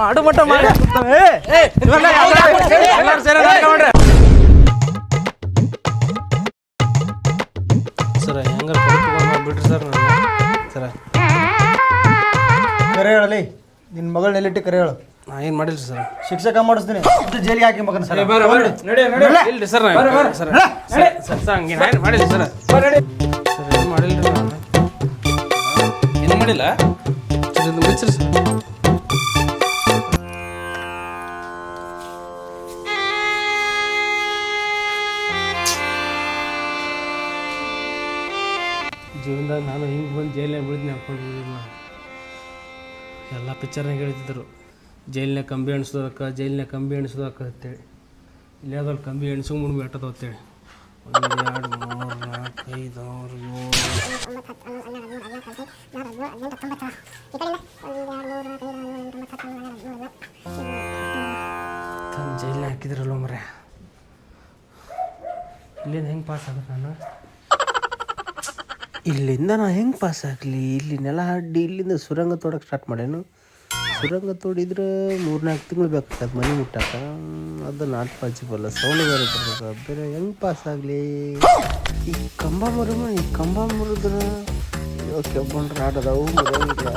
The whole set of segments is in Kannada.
ಮಾಡು ಮಟ್ಟ ಮಾಡಿ. ಎಲ್ಲಾರು ಸೇರಿ ಕೊಡ್ತು ಬಿಡ್ರಿ ಸರ್ ಸರ. ಕರೆ ಹೇಳಲಿ ನಿನ್ನ ಮಗಳ ನೆಲ್ಲಿಟ್ಟು ಕರೆ ಹೇಳು. ನಾ ಏನು ಮಾಡಿಲ್ರಿ ಸರ್. ಶಿಕ್ಷಕ ಮಾಡಿಸ್ತೀನಿ. ಜೈಲಿಗೆ ಹಾಕಿ ಮಗನ ಸರ್. ಇಲ್ರಿ sir sir sir. Sir sir ಹಂಗೆ ಮಾಡಿಲ್ಲ ಸರ್. ಸರ್ ಏನು ಮಾಡಿಲ್ರಿ ನಾನು. ಏನು ಮಾಡಿಲ್ಲ? ಸರ್. ಜೀವನದಾಗ ನಾನು ಹಿಂಗೆ ಬಂದು ಜೈಲಿನಾಗ ಬಿಳಿದ್ನಿ ಅನ್ಕೊಂಡಿದ್ದೀನಿ ಎಲ್ಲ ಪಿಕ್ಚರ್ನಾಗ ಹೇಳ್ತಿದ್ರು ಜೈಲಿನ ಕಂಬಿ ಎಣಿಸೋದಕ್ಕೆ ಜೈಲಿನ ಕಂಬಿ ಎಣಿಸೋದಕ್ಕೆ ಅಂತೇಳಿ. ಇಲ್ಲಿ ಕಂಬಿ ಎಣಿಸೋ ಮುಂದೆ ಎಟ್ಟದ ಅಂತೇಳಿ. ಒಂದು, ಎರಡು, ಮೂರು, ನಾಲ್ಕು, ಐದು, ಆರು, ಏಳು. ಜೈಲಿನ ಹಾಕಿದ್ರಲ್ಲ ಮರೆ ಇಲ್ಲಿಂದ ಹೆಂಗೆ ಪಾಸ್ ಆಗ ನಾನು? ಇಲ್ಲಿಂದ ನಾ ಹೆಂಗೆ ಪಾಸ್ ಆಗಲಿ? ಇಲ್ಲಿ ನೆಲ ಅಡ್ಡಿ ಇಲ್ಲಿಂದ ಸುರಂಗ ತೋಡಕ್ಕೆ ಸ್ಟಾರ್ಟ್ ಮಾಡೇನು ಸುರಂಗ ತೋಡಿದ್ರೆ ಮೂರ್ನಾಲ್ಕು ತಿಂಗಳು ಬೇಕಾಗ್ತದೆ ಮನೆ ಮುಟ್ಟಾಕ. ಅದು ನಾಟ್ ಪಾಸಿಬಲ್ ಸೌಂಡ್ ಬೇರೆ ಬರ್ಬೇಕು ಬೇರೆ ಹೆಂಗೆ ಪಾಸ್ ಆಗಲಿ? ಈ ಕಂಬ ಮರಮ, ಈ ಕಂಬ ಮುರಿದ್ರೆ. ಕೆಬ್ಬಂಡ್ರೆ ಆಡೋದವು ಮುರಿಯಂಗಿಲ್ಲ.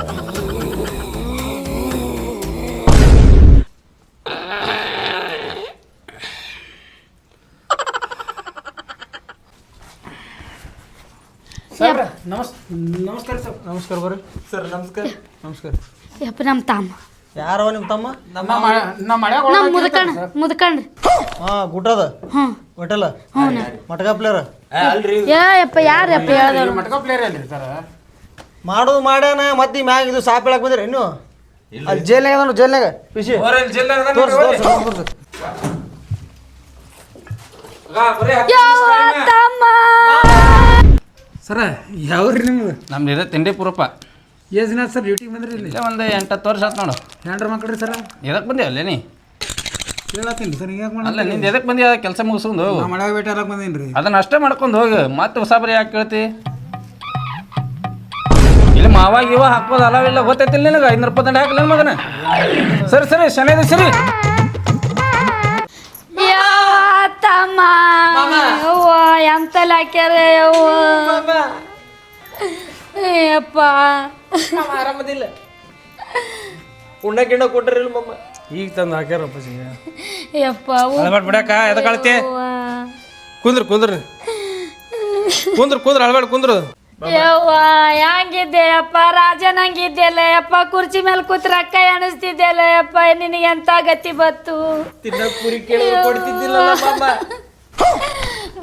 ನಮಸ್ಕಾರ ಸರ್. ನಮಸ್ಕಾರ ಬರ್ರಿ. ಸರ್ ನಮಸ್ಕಾರ. ನಮಸ್ಕಾರ. ಯಪ್ಪ ನಮ್ಮ ತಮ್ಮ. ಯಾರವ ನಿಮ್ಮ ತಮ್ಮ? ನಮ್ಮ ಮುದ್ಕಂಡ್ ಮುದ್ಕಂಡ್ರಿ ಹಾ ಗುಟ್ಟದ ಹ್ಞೂ. ಹೋಟೆಲ್ ಮಟಕ ಪ್ಲೇಯರ್ ಏ ಯಪ್ಪ ಯಾರು ಯಪ್ಪ ಹೇಳ್ದವ್ರು ಮಾಡೋದು ಮಾಡ್ಯಾನ ಮತ್ತೆ ಈ ಮ್ಯಾಗ ಇದು ಸಾಪ್ ಹೇಳಕ್ ಬಂದ್ರಿ ಇನ್ನು? ಅಲ್ಲಿ ಜೈಲ್ನಾಗ ಅದಾನು ಜೈಲ್ನಾಗ? ಪಿಸಿ ತೋರ್ಸು ತೋರ್ಸು ತೋರ್ಸು ಯವ್ವ ತಮ್ಮ! ಸರ ಯಾವ್ರಿ ನಿಮ್ದು? ನಮ್ದು ಇದೆ ತಿಂಡಿಪುರಪ್ಪ. ಎಷ್ಟು ದಿನ ಸರ್ ಡ್ಯೂಟಿಗೆ ಬಂದ್ರಿ ಇಲ್ಲ? ಒಂದು ಒಂದು ಎಂಟತ್ತು ವರ್ಷ ಆತು ನೋಡು. ಹೆಂಡ್ರ ಮಕ್ಳ್ರಿ ಸರ ಎದಕ್ಕೆ ಬಂದೇವಲ್ಲ ನೀ? ಕೇಳತ್ತೀನಿ ಸರ್ ಹಿಂಗೆ ಅಲ್ಲ ನಿಂದು ಎದಕ್ಕೆ ಬಂದಿ ಕೆಲಸ ಮುಗಿಸ್ಕೊಂಡು ಹೋಗು. ಮಳೆ ಭೇಟಿ ಆಗಕ್ಕೆ ಬಂದೀನಿ ರೀ. ಅದನ್ನ ಅಷ್ಟೇ ಮಾಡ್ಕೊಂಡು ಹೋಗು. ಮತ್ತೆ ಹೊಸ ಬರೀ ಯಾಕೆ ಕೇಳ್ತಿ? ಇಲ್ಲಿ ಮಾವಾಗಿ ಇವ ಹಾಕೋದು ಇಲ್ಲ ಗೊತ್ತೈತಿಲ್ಲ ನಿನಗೆ? ಐನೂರು ರೂಪಾಯಿ ದಂಡ ಹಾಕಲಿ ಮಗನ. ಸರಿ ಸರಿ ಶನೇದ ಸರಿ ತಮ್ಮ ಯವ್ವ ಎಂತಲ್ಲ ಹಾಕ್ಯಾರ ಯವ್ವ ಯಪ್ಪ ಆರಾಮದಿಲ್ಲ ಉಣ್ಣ ಗಿಣ್ಣ ಕೊಟ್ಟರಿಲ್ಲ ಮಮ್ಮ ಈಗ ತಂದು ಹಾಕ್ಯಾರಪ್ಪ ಸಿ ಯಪ್ಪ ಅಳ್ಬೇಡ ಬಿಡಕ್ಕ ಎದಕ್ಕೆ ಅಳ್ತಿ ಯವ್ವ. ಕುಂದ್ರ ಕುಂದ್ರ ಕುಂದ್ರ ಕುಂದ್ರ ಅಳ್ಬೇಡ ಕುಂದ್ರ ಯವ್ವ ಹೆಂಗಿದ್ದೆ ಅಪ್ಪ ರಾಜನಂಗಿದ್ದೆಲ್ಲ ಯಪ್ಪ ಕುರ್ಚಿ ಮೇಲೆ ಕೂತ್ರ ಅಕ್ಕ ಎಣಿಸ್ತಿದ್ದೆಲ್ಲ ಅಪ್ಪ? ನಿನಗೆ ಎಂತ ಗತಿ ಬತ್ತು ತಿನ್ನಕ್ ಪುರಿ ಕೊಡ್ತಿದ್ದಿಲ್ಲ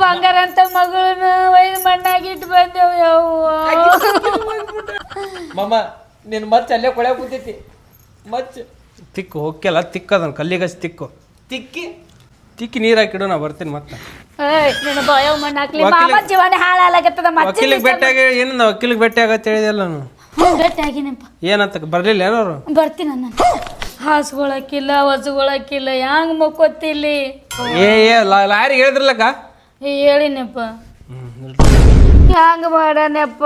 ಬಂಗಾರ ಅಂತ ಮಗಳನ್ನ ಒಯ್ದು ಮಣ್ಣಾಗಿಟ್ಟು ಬಂದೆವು ಯವ್ವ. ಮಮ್ಮ ನಿನ್ ಮಚ್ಚ ಅಲ್ಲೇ ಕೊಳೆ ಕೂತೈತಿ ಮಚ್ಚ. ತಿಕ್ಕು ಹೋಗ್ಯಲ್ಲ ತಿಕ್ಕದನ್ ಕಲ್ಲಿಗಸ್ ತಿಕ್ಕು. ತಿಕ್ಕಿ. ತಿಕ್ಕಿ ನೀರು ಹಾಕಿಡು ನಾ ಬರ್ತೀನಿ ಮತ್ತೆ. ನಿನ್ನ ಬಾಯವ್ ಮಣ್ಣು ಹಾಕ್ಲಿ? ಮಾಮ ಜೀವನ ಹಾಳಾಗತ್ತದ ವಕೀಲಿಗೆ ಭೇಟಿಯಾಗಿ ಏನಿಲ್ಲ ವಕೀಲಿಗೆ ಭೇಟಿ ಆಗತ್ತೆ ಹೇಳಿದೆಲ್ಲ ನಾನು? ಹ್ಞೂ ಗಟ್ಟಿ ಏನಂತ ಬರ್ಲಿಲ್ಲ ಏನೋರು ಬರ್ತೀನಿ ನಾನು. ಹೊಸಗೊಳಕ್ಕಿಲ್ಲ ಹೆಂಗ್ ಮಕ್ಕೋತಿಲ್ಲಿ ಏ ಏ ಲಾ- ಲಾರಿ ಹೇಳಿದ್ರಲ್ಲಕ್ಕ? ಹೇಳಿನಪ್ಪ. ಹೆಂಗ್ ಮಾಡನಪ್ಪ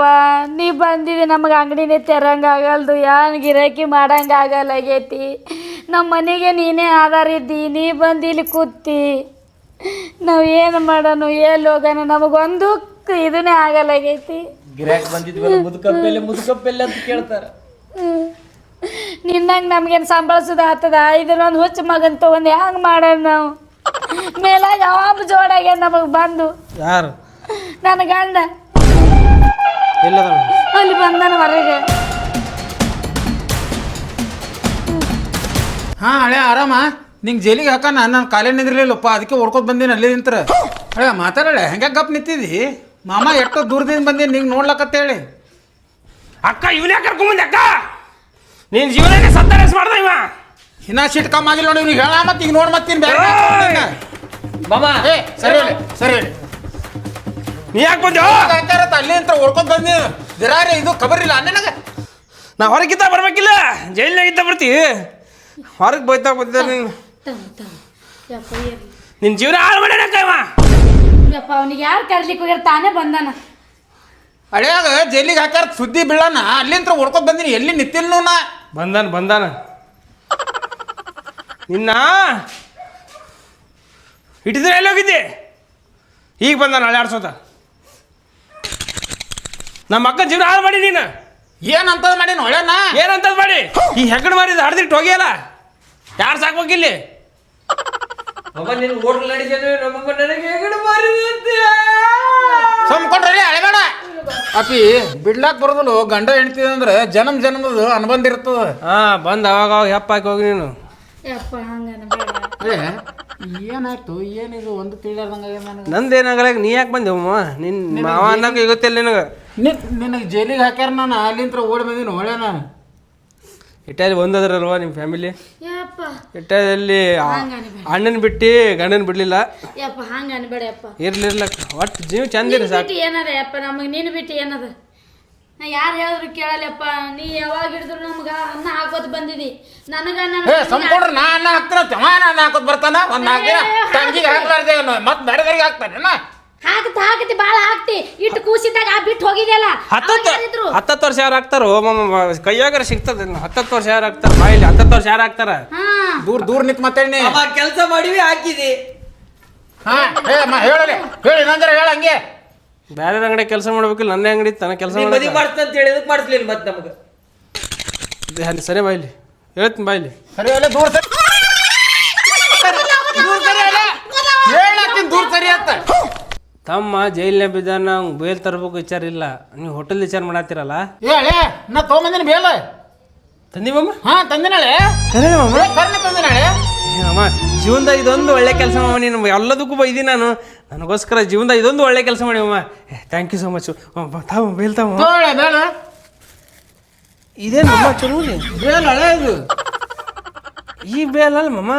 ನೀ ಬಂದಿದಿ ನಮಗೆ ಅಂಗಡಿನೇ ತೆರಂಗ ಆಗಲ್ದು ಯಾನ್ ಗಿರಾಕಿ ಮಾಡಂಗ ಆಗಲ್ಲಾಗೈತಿ ನಮ್ಮ ಮನೆಗೆ ನೀನೇ ಆಧಾರ ಇದ್ದಿ ನೀ ಬಂದು ಇಲ್ಲಿ ಕೂತಿ. ನಾವು ಏನು ಮಾಡೋಣ ಎಲ್ಲಿ ಹೋಗೋಣ ನಮಗೊಂದು ಇದನ್ನೇ ಆಗಲ್ಲಾಗೈತಿ ಗಿರಾಕ್ ಬಂದಿದ್ವಲ್ಲ ಮುದುಕಪ್ಪೆಲೆ ಮುದುಕಪ್ಪೆಲೆ ಅಂತ ಕೇಳ್ತಾರ. ನಿನ್ನಂಗೆ ನಮ್ಗೇನು ಸಂಬಳಿಸೋದು ಆಗ್ತದ? ಇದನ್ನೊಂದು ಹುಚ್ಚ ಮಗನ್ ತೊಗೊಂಡು ಹೆಂಗೆ ಮಾಡೋಣ ನಾವು? ಮೇಲಾಗ ಯಾವ ಜೋಡಾಗ್ಯ ನಮಗೆ ಬಂದು? ಯಾರು? ನನ್ನ ಗಂಡ. ಎಲ್ಲದ ಅಲ್ಲಿ ಬಂದನ ಹೊರಗೆ. ಹಾ ಹಳೆ ಆರಾಮ? ನಿಂಗೆ ಜೈಲಿಗೆ ಹಾಕ ನಾನು ಕಾಲೇ ನಿಂದಿರ್ಲಿಲ್ಲಪ್ಪ ಅದಕ್ಕೆ ಓಡ್ಕೊತ ಬಂದೀನಿ ಅಲ್ಲಿ ನಿಂತ್ರ. ಅಯ್ಯ ಮಾತಾಡಳೆ ಹೆಂಗೆ ಗಪ್ ನಿಂತಿದ್ದಿ? ಮಾಮ ಎಷ್ಟೋ ದೂರದಿಂದ ಬಂದೀನಿ ನಿಂಗೆ ನೋಡ್ಲಕತ್ತೇಳಿ ಅಕ್ಕ ಇವನೇ ಕರ್ಕೊಂಬಂದೆ ಅಕ್ಕ? ನೀನು ಜೀವನನೇ ಸತ್ತರೇಸ್ ಮಾಡ್ದ ಇವ. ಇನ್ನ ಸಿಟ್ ಕಮ್ ಆಗಿಲ್ಲ ನೋಡಿ ಇವ್ನಿಗೆ ಹೇಳ ಮತ್ತೆ ಈಗ ನೋಡಿ ಮತ್ತೀನಿ ಬೇರೆ ಮಾಮ. ಏ ಸರಿ ಹೇಳಿ ಸರಿ ಹೇಳಿ. ನೀ ಯಾಕೆ ಬಂದ್ಯೋ ಅಲ್ಲಿ ಅಂತ ಓಡ್ಕೊತ ಬಂದಿ ಜರಾರಿ ಇದು ಖಬರಿಲ್ಲ ಅನ್ನನಗ ನಾ ಹೊರಗಿದ್ದ ಬರ್ಬೇಕಿಲ್ಲ ಜೈಲಿನಾಗಿದ್ದ ಬರ್ತೀವಿ ಹೊರಗೆ ಬೈತಾ ಬಂದಿದ್ದೆ ನೀನು. ನಿನ್ ಜೀವನ ಹಾಳು ಮಾಡ್ಯಾನಕ್ಕ ಇವ? ಯಪ್ಪ ಅವನಿಗೆ ಯಾರು ಕರ್ಲಿಕ್ಕೆ ಹೋಗ್ಯಾರ ತಾನೇ ಬಂದಾನ. ಅಡ್ಯಾಗ ಜೈಲಿಗೆ ಹಾಕಾರ ಸುದ್ದಿ ಬೀಳಾನ ಅಲ್ಲಿಂತ್ರ ಓಡ್ಕೊತ ಬಂದಿನಿ ಎಲ್ಲಿ ನಿತ್ತಿಲ್ ನಾ? ಬಂದಾನ ಬಂದಾನ. ನಿನ್ನ ಇಟ್ಟಿದ್ರೆ ಎಲ್ಲಿ ಹೋಗಿದ್ದೆ? ಈಗ ಬಂದಾನ ನಾಳೆ ಆಡ್ಸೋತ. ನಮ್ಮ ಅಕ್ಕ ಜೀವನ ಹಾಳು ಮಾಡಿ ನೀನು. ಏನಂತದ್ ಮಾಡಿ ನೋಡ್ಯಾನ? ಏನಂತದ್ ಮಾಡಿ? ಈ ಹೆಗಡ್ ಮಾಡಿದ ಹಡ್ದಿಟ್ಟು ಹೋಗಿಯಲ್ಲ? ಯಾರು ಸಾಕ್ಬೇಕಿಲ್ಲಿ? ಅಮ್ಮ ನಿನ್ ಹೋಟ್ಲ್ ನಡೀತದೆ ನಮ್ಮಮ್ಮ ನನಗೆ ಹೆಗಡೆ ಮಾರಿದಂತೆ ಸುಮ್ಕೊಂಡ್ರಿ ಅಳಬೇಡ ಅಪ್ಪಿ ಬಿಡ್ಲಾಕ್ ಬರೋದು ಗಂಡ ಹೆಂಡ್ತಿ ಅಂದ್ರೆ ಜನ್ಮ ಜನ್ಮದ ಅನುಬಂಧ ಇರ್ತದ. ಹಾ ಬಂದ್ ಅವಾಗ ಅವಾಗ ಹೆಪ್ಪ ಹಾಕಿ ಹೋಗಿ ನೀನು. ಯಪ್ಪ ಬೇಡ. ಏನಾಯ್ತು? ಏನಿದು? ಒಂದು ನನಗೆ. ನಂದೇನಾಗಲ್ಲ ನೀ ಯಾಕೆ ಬಂದೆವಮ್ಮ ನಿನ್ ಮಾವ ಅನ್ನಕ್ಕೆ ಗೊತ್ತಿಲ್ಲ ನಿನಗೆ. ನಿನಗೆ ಜೈಲಿಗೆ ಹಾಕ್ಯಾರ ನಾನು? ಅಲ್ಲಿಂತ್ರ ಓಡಿ ಬಂದೀನಿ ಒಳ್ಳೆನ ಇಟ್ಟಾಲಿ ಒಂದದ್ರಲ್ವಾ ನಿಮ್ಮ ಫ್ಯಾಮಿಲಿ ಯಪ್ಪ. ಇಟ್ಟಾಲಿ ಅಣ್ಣನ ಬಿಟ್ಟು ಗಂಡನ ಬಿಡ್ಲಿಲ್ಲ? ಯಪ್ಪ ಹಂಗ ಅನ್ಬೇಡ ಯಪ್ಪ. ಇರ್ಲಿ ಇರ್ಲಕ್ಕ ಒಟ್ಟು ಜೀವ ಚಂದ ಇರಿ ನೀನ್ ಸಾಕು. ಬಿಟ್ಟು ಏನದ ಯಪ್ಪ ನಮಗೆ ನೀನು ಬಿಟ್ಟು ಏನದ? ನಾ ಯಾರು ಹೇಳಿದ್ರು ಕೇಳಲ್ಲಪ್ಪ. ನೀ ಯಾವಾಗ ಹಿಡಿದ್ರು ನಮ್ಗ ಅನ್ನ ಹಾಕೋದ್ ಬಂದಿದಿ. ನನಗ ಏ ಸಂಪೂರ್ಣ ನಾ ಅನ್ನ ಹಾಕ್ತಾನ ತಮ್ಮ ಅನ್ನ ಹಾಕೋದ್ ಬರ್ತಾನ? ಒಂದ್ ನಾಲ್ಕು ತಂಗಿಗೆ ಹಾಕ್ಲಾರ್ದೆ ಮತ್ತೆ ಬೇರೆದವ್ರಿಗೆ ಹಾಕ್ತಾನೆ ಹಾಕತ್ ಹಾಕತಿ ಬಾಳ ಹಾಕ್ತಿ. ಇಟ್ಟು ಕೂಸಿದಾಗ ಆ ಬಿಟ್ಟು ಹೋಗಿದೆಯಲ್ಲ? ಹತ್ತತ್ತು ಹತ್ತತ್ತು ವರ್ಷ ಯಾರು ಹಾಕ್ತಾರೋ? ಕೈಯಾಗರ ಸಿಗ್ತದೆ. ಹತ್ತತ್ತು ವರ್ಷ ಯಾರು ಹಾಕ್ತಾರ? ಬಾಯಿಲಿ ಹತ್ತತ್ತು ವರ್ಷ ಯಾರು ಹಾಕ್ತಾರ? ಹಾ. ದೂರ ದೂರ ನಿಂತ್ ಮಾತಾಡಿ ಅಮ್ಮ ಕೆಲಸ ಮಾಡಿವಿ ಹಾಕಿದಿ. ಹಾ ಹೇಳಲಿ. ಹೇಳಿ ನಂಜರ ಹೇಳ ಹಂಗೆ. ಬೇರೆ ಅಂಗಡಿ ಕೆಲಸ ಮಾಡ್ಬೇಕಿಲ್ಲ ನನ್ನ ಅಂಗಡಿ ತನ ಕೆಲಸ ಮದಿ ಮಾಡ್ತ ಅಂತ ಹೇಳಿದಕ್ಕೆ ಮಾಡಿಸ್ಲಿಲ್ಲ ಮತ್ತೆ ನಮಗೆ? ಸರಿ ಬಾಯ್ಲಿ ಹೇಳ್ತೀನಿ ಬಾಯ್ಲಿ ಸರಿ ಅಲ್ಲ ದೂರ ಸರಿ. ದೂರ ಸರಿ ಅಲ್ಲ ಹೇಳತ್ತೀನಿ ದೂರ ಸರಿ ಅಂತ ತಮ್ಮ ಜೈಲಿನ ಬಿದ್ದಾನ ಬೇಲ್ ತರಬೇಕು ವಿಚಾರ ಇಲ್ಲ ನೀವು ಹೋಟೆಲ್ ವಿಚಾರ ಮಾಡತ್ತೀರಲ್ಲ ಹೇಳಿ ನಾ ತೊಗೊಂಬಂದಿನಿ ಬೇಲ. ತಂದಿವಮ್ಮ ಹಾ ತಂದಿನಾಳೆ. ಕರ್ನೆ ತಂದಿನಾಳೆ. ಅಮ್ಮ ಜೀವನದ ಇದೊಂದು ಒಳ್ಳೆ ಕೆಲಸ ಮಾಮ ನೀನು. ಎಲ್ಲದಕ್ಕೂ ಬೈದಿ ನಾನು. ನನಗೋಸ್ಕರ ಜೀವನದಾಗ ಇದೊಂದು ಒಳ್ಳೆ ಕೆಲಸ ಮಾಡಿವಮ್ಮ ಥ್ಯಾಂಕ್ ಯು ಸೊ ಮಚ್ ತಾವ ಬೇಲ್ ತಾವು ತೋಳೆ ಬೇಡ. ಇದೇನಮ್ಮ ಚಲೋ ಬೇಲ್ ಹಳೆ ಇದು. ಈ ಬೇಲ್ ಅಲ್ಲ ಮಮ್ಮ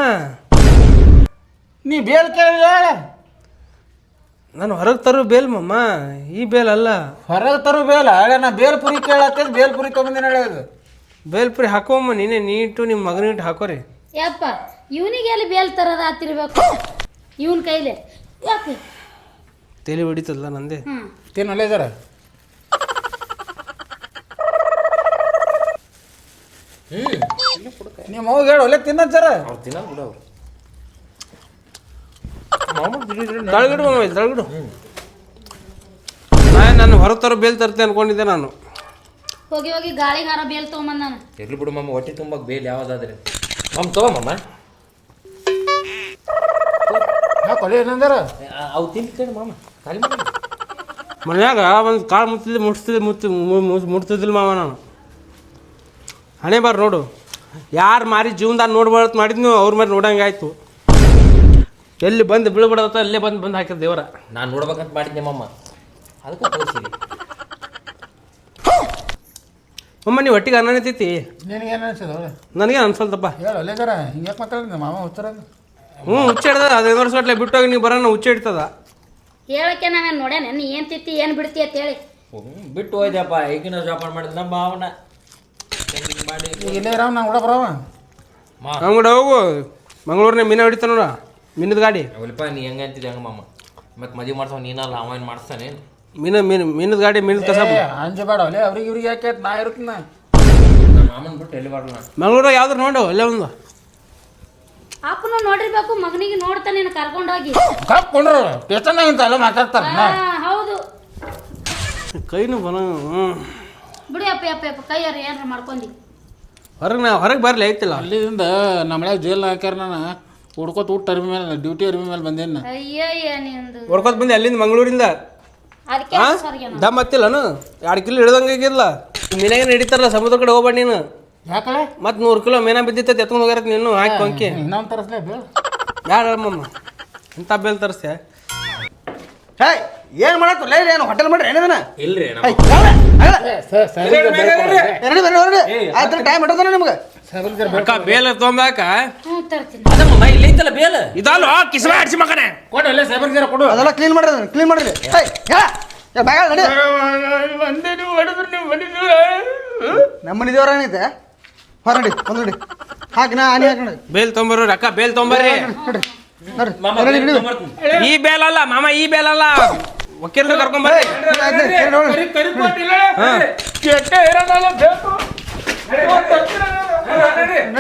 ನೀ ಬೇಲ್ ಕೇಳಿ ಹೇಳ. ನಾನು ಹೊರಗೆ ತರೋ ಬೇಲ್ ಮಮ್ಮ ಈ ಬೇಲ್ ಅಲ್ಲ. ಹೊರಗೆ ತರು ಬೇಲ ನಾನು ನಾ ಬೇಲ್ ಪುರಿ ಕೇಳತ್ತೆ ಬೇಲ್ ಪುರಿ ತಗೊಂಡಿನ ಹೇಳೋದು ಬೇಲ್ ಪುರಿ ಹಾಕೋಮ್ಮ ನೀನೆ ನೀಟು ನಿಮ್ಮ ಮಗನಿಟ್ಟು ಹಾಕೋರಿ. ಯಪ್ಪ ಇವನಿಗೆ ಎಲ್ಲಿ ಬೇಲ್ ತರದ ಆತಿರ್ಬೇಕು ಇವನ್ ಕೈಲೆ. ಯಾಕೆ ತಲೆ ಹೊಡಿತದಲ್ಲ ನಂದೇ. ಹ್ಮ್. ಅಲ್ಲೇ ಜರ ನಿಮ್ಮ ಅವ್ಗೆ ಹೇಳು ಒಳ್ಳೆ ತಿನ್ನ ಜರ. ತಿನ್ನ ಬಿಡ ಇಲ್ಲಿ ತಳಗಿಡು ನಾನು ನಾನು ಹೊರಗೆ ತರೋ ಬೇಲ್ ತರ್ತೆ ಅನ್ಕೊಂಡಿದ್ದೆ ನಾನು. ಹೋಗಿ ಹೋಗಿ ಗಾಳಿ ಹಾರ ಬೇಲ್ ತಗೊಂಬಂದ ನಾನು. ಇರ್ಲಿ ಬಿಡು ಮಮ್ಮ ಹೊಟ್ಟೆ ತುಂಬ ಬೇಲ್ ಯಾವ್ದಾದ್ರೆ. ಮಮ್ಮ ತಗೋ ಮಮ್ಮ ಕೊಲೆ ಏನಂದಾರ? ಅವು ತಿಂದು ಕೇಳಿ ಮಾಮ ಖಾಲಿ ಮಾಡಿ. ಮನ್ಯಾಗ ಒಂದು ಕಾಳು ಮುತ್ತಿದ್ದೆ ಮುಟ್ತಿದ್ದೆ ಮುತ್ತಿ ಮುಟ್ತಿದ್ದಿಲ್ಲ ಮಾವ ನಾನು. ಹಣೆ ಬಾರ್ ನೋಡು. ಯಾರು ಮಾರಿ ಜೀವನದಾಗ ನೋಡ್ಬಾರ್ದು ಮಾಡಿದ್ನು ಅವ್ರ ಮೇಲೆ ನೋಡಂಗೆ ಆಯ್ತು. ಎಲ್ಲಿ ಬಂದು ಬೀಳ್ಬಿಡತ್ತ ಅಲ್ಲೇ ಬಂದು ಬಂದು ಹಾಕಿದ ದೇವರ. ನಾನು ನೋಡ್ಬೇಕಂತ ಮಾಡಿದ್ದೆ ನಿಮ್ಮಮ್ಮ ಅದಕ್ಕೆ ಅಮ್ಮ ನೀವು ಒಟ್ಟಿಗೆ ಅನ್ನ ನಿಂತೈತಿ ನಿನಗೇನು ಅನ್ಸದ ನನಗೆ ಅನ್ಸಲ್ತಪ್ಪ. ಹೇಳು ಅಲ್ಲೇಗಾರ ಹಿಂಗೆ ಯಾಕೆ ಮಾತಾಡಿದ? ಮಾಮ ಉತ್ತರ ಹ್ಞೂ ಹುಚ್ಚ ಹಿಡ್ದ. ಹದಿನೈದು ವರ್ಷ ಗಟ್ಲೆ ಬಿಟ್ಟೋಗಿ ನೀವು ಬರೋಣ ಹುಚ್ಚ ಹಿಡ್ತದ. ಹೇಳಕ್ಕೆ ನಾನು ನೋಡ್ಯಾನ? ನೀ ಏನು ತಿತ್ತಿ ಏನು ಬಿಡ್ತಿ ಅಂತ ಹೇಳಿ. ಬಿಟ್ಟು ಹೋಯ್ದಪ್ಪ. ಈಗಿನ ಜೋಪಾನ ಮಾಡಿದ ನಮ್ಮ ಭಾವನ ಮಾಡಿ ಇಲ್ಲೇ ರಾಮ್ ನಾ ಕೂಡ ಬರವ. ಹಂಗಡ ಹೋಗು. ಮಂಗಳೂರಿನ ಮೀನ ಹಿಡಿತ ನೋಡ. ಮೀನದ ಗಾಡಿ? ಅವಲ್ಪ ನೀ ಹೆಂಗೆ ಅಂತಿದ್ದೆ ಹಂಗ ಮಾಮ? ಮತ್ತೆ ಮದುವೆ ಮಾಡ್ತಾವ ನೀನಲ್ಲ ಅವ ಏನು ಮಾಡಿಸ್ತಾನೆ? ಮೀನ ಮೀನು ಮೀನದ ಗಾಡಿ ಮೀನದ ಕಸ ಅಂಜಬೇಡ ಒಲೆ ಅವ್ರಿಗೆ ಇವ್ರಿಗೆ ಯಾಕೆ ಆಯ್ತು? ನಾ ಇರುತ್ತೆ ನಾ ಮಾಮನ ಬಿಟ್ಟು ಎಲ್ಲಿ ಬರಲ್ಲ? ಮಂಗಳೂರಾಗ ಯಾವ್ದು ನೋಡು ಅಲ್ಲೇ ಒಂದು ಅಪ್ಪನು ನೋಡಿರ್ಬೇಕು ಮಗನಿಗೆ ನೋಡ್ತಾನೆ ಕರ್ಕೊಂಡೋಗಿ. ಕಪ್ಕೊಂಡ್ರು ಅಂತ ಅಲ್ಲ ಮಾತಾಡ್ತಾರೆ ಹೌದು. ಕೈನು ಬನ ಹ್ಞೂ ಬಿಡಿ ಅಪ್ಪ ಅಪ್ಪ ಅಪ್ಪ ಕೈಯಾರ ಏನಾರ ಮಾಡ್ಕೊಂಡಿ. ಹೊರಗೆ ನಾ ಹೊರಗೆ ಬರಲಿ ಐತಿಲ್ಲ. ಅಲ್ಲಿಂದ ನಮ್ಮ ಜೇಲ್ ಹಾಕ್ಯಾರ ನಾನು. ಹುಡ್ಕೋತ ಊಟ ಅರ್ಬಿ ಮೇಲೆ ಡ್ಯೂಟಿ ಅರ್ಬಿ ಮೇಲೆ ಬಂದೇನ? ಅಯ್ಯಯ್ಯ ನಿಂದು. ಹೊರ್ಕೋತ ಬಂದೆ ಅಲ್ಲಿಂದ ಮಂಗಳೂರಿಂದ. ಅದಕ್ಕೆ ದಮ್ ಹತ್ತಿಲ್ಲನು ಎರಡು ಕಿಲೋ ಹಿಡ್ದಂಗೆ ಆಗಿಲ್ಲ ಮೀನಾಗ ನಡೀತಾರಲ್ಲ ಸಮುದ್ರ ಕಡೆ ಹೋಗ್ಬೇಡ ನೀನು. ಯಾಕಳೆ? ಮತ್ತೆ ನೂರು ಕಿಲೋ ಮೀನಾ ಬಿದ್ದಿತ್ತೈತೆ ಎತ್ಕೊಂಡು ಹೋಗ್ಯಾರ ನೀನು ಹಾಕಿ ಕೊಂಕಿ. ಇನ್ನೊಂದು ತರಸ್ಲೇ ಬೇಡ. ಯಾರು ಮಮ್ಮ ಇಂಥ ಬೇಲ್ ತರಿಸ್ತೆ ಹೇ! ಏನ್ ಮಾಡತ್ತು ಲೈ ಏನು ಹೋಟೆಲ್ ಮಾಡ್ರಿ? ಏನದನ? ಇಲ್ರಿ ಟೈಮ್ ಇಡೋದನ ನಿಮ್ಗೆ? ಅಕ್ಕ ಬೇಲ್ ಅದಮ್ಮ ಇದಲ್ಲ ಕಿಸ್ಮ ಆಡ್ಸಿ ಮಗನೇ. ಕೊಡು ಅಲ್ಲೇ ಸೈಬರ್ ಜರ ಕೊಡು. ಅದೆಲ್ಲ ಕ್ಲೀನ್ ಮಾಡ್ರಿ ಕ್ಲೀನ್ ಮಾಡ್ರಿ. ಹೇ ಹೇಳ. ಏ, ಬ್ಯಾಗ ನಡಿ. ನಮ್ಮ ದೇವ್ರ ಏನೈತೆ ಹೊರಡಿ ಒಂದು ಹಾಕಿ ನಾ ಬೇಲ್ ತೊಂಬರ್ರಿ ಅಕ್ಕ ಬೇಲ್ ತೊಂಬರ್ರಿ. ಈ ಬೇಲ್ ಅಲ್ಲ ಮಾಮ ಈ ಬೇಲ್ ಅಲ್ಲ ವಕೀಲರು ಕರ್ಕೊಂಬರ್ರಿ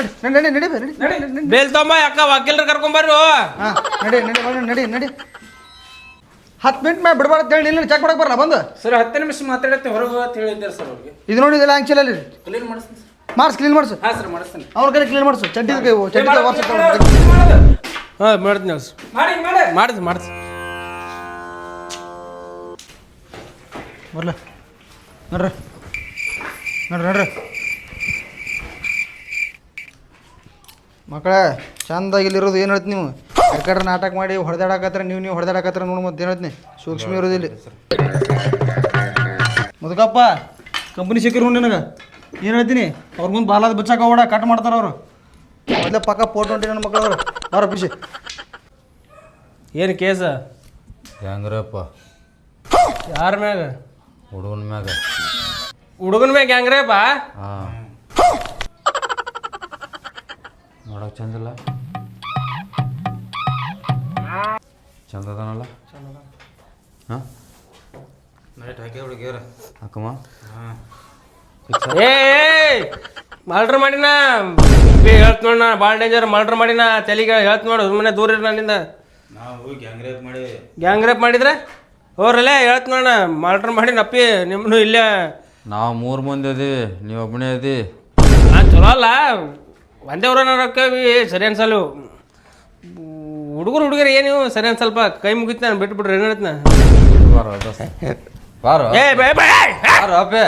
ಬರ್ರಿ ನಡಿ ನಡಿ ನಡಿ ಅಕ್ಕ ವಕೀಲರು ನಡಿ ನಡಿ ನಡಿ ನಡಿ ಹತ್ತು ಮಿನಿಟ್ ಬಿಡಬಾರ್ದು ಹೇಳಿ ಇಲ್ಲ ಚೆಕ್ ಮಾಡಕ್ ಬರಲ್ಲ ಬಂದು ಸರ್ ಹತ್ತು ನಿಮಿಷ ಮಾತಾಡತ್ತೆ ಹೊರಗೆ ಅಂತ ಹೇಳಿದ್ದಾರೆ ಸರ್ ಅವ್ರಿಗೆ ಇದು ನೋಡಿದಿಲ್ಲ ಅಲ್ಲಿ ಕ್ಲೀನ್ ಮಾಡಿಸ್ತೀನಿ ಮಾಡಿಸು ಹಾಂ ಸರ್ ಮಾಡಿಸ್ತೀನಿ ಅವ್ರ ಕಡೆ ಕ್ಲೀನ್ ಮಾಡಿಸು ಚಡ್ಡಿ ಚಡ್ಡಿ ವಾಟ್ಸಪ್ ಹಾಂ ಮಾಡ್ತೀನಿ ಮಾಡಿ ಮಾಡಿ ಬರ್ಲ. ನೋಡ್ರ. ನೋಡ್ರಿ ನೋಡ್ರಿ. ಮಕ್ಕಳೇ ಚಂದಾಗಿ ಇಲ್ಲಿರೋದು ಏನು ಹೇಳ್ತೀನಿ ನೀವು? ಕಡೆ ನಾಟಕ ಮಾಡಿ ಹೊಡೆದಾಡಕತ್ರ ನೀವು ನೀವು ಹೊಡೆದಾಡಕತ್ರ ನೋಡಿ ಮತ್ತೆ ಏನು ಹೇಳ್ತೀನಿ ಸೂಕ್ಷ್ಮ ಇರೋದಿಲ್ಲ ಮುದುಕಪ್ಪ ಕಂಪ್ನಿ ಸಿಕ್ಕಿರು ನಿನಗೆ. ಏನು ಹೇಳ್ತೀನಿ? ಅವ್ರ ಮುಂದೆ ಬಾಲಾದ ಬಚ್ಚಾಕ ಓಡ ಕಟ್ ಮಾಡ್ತಾರೆ ಅವರು. ಮೊದಲೇ ಪಕ್ಕ ಫೋಟೋ ಹೊಂಟಿ ನನ್ನ ಮಕ್ಕಳು ಅವರು. ಅವ್ರ ಬಿಸಿ ಏನು ಕೇಸ? ಹೆಂಗ್ರಪ್ಪ? ಯಾರ ಮ್ಯಾಗ? ಹುಡುಗನ ಮ್ಯಾಗ. ಹುಡುಗನ ಮ್ಯಾಗ ಹೆಂಗ್ರೆ ಹಾಂ. ನೋಡಕ್ ಚಂದಿಲ್ಲ ಚಂದ ಅದಾನಲ್ಲ? ಹಾಂ? ನೈಟ್ ಹಾಕಿ ಹುಡುಗಿಯರ ಹಾಕಮ್ಮ. ಏ ಮರ್ಡ್ರ್ ಮಾಡಿನ. ಹೇಳ್ತ ನೋಡ ನಾ ಭಾಳ ಡೇಂಜರ್ ಮರ್ಡ್ರ್ ಮಾಡಿನ. ತಲೆಗೆ ಹೇಳ್ತ ನೋಡು. ಸುಮ್ಮನೆ ದೂರ ಇರ ನನ್ನಿಂದ. ನಾವು ಗ್ಯಾಂಗ್ ರೇಪ್ ಮಾಡಿ. ಗ್ಯಾಂಗ್ ರೇಪ್ ಮಾಡಿದ್ರೆ? ಹೋರಲ್ಲೇ ಹೇಳತ್ ನೋಡ ಮಾಡಿ ನಪ್ಪಿ ನಿಮ್ಮನು ನಿಮ್ಮನ್ನು ಇಲ್ಲೇ. ನಾವು ಮೂರು ಮಂದಿ ಅದೀವಿ ನೀವು ಒಬ್ಬನೇ ಅದಿ ಆ, ಚಲೋ ಅಲ್ಲ. ಒಂದೇ ಊರನ್ನ ರೊಕ್ಕವಿ ಸರಿ ಅನ್ಸಲ್ವು ಹುಡುಗರು ಹುಡುಗರು ಏನು ಸರಿ ಅನ್ಸಲ್ಪ ಕೈ ಮುಗಿತ ನಾನು ಬಿಟ್ಬಿಟ್ರೆ ಏನು ಹೇಳ್ತಾನೆ ಬಾರೋ ದೋಸ್ತ. ಬಾರೋ. ಏ ಬೇ ಬೇ ಬಾರೋ ಅಪ್ಪೆ.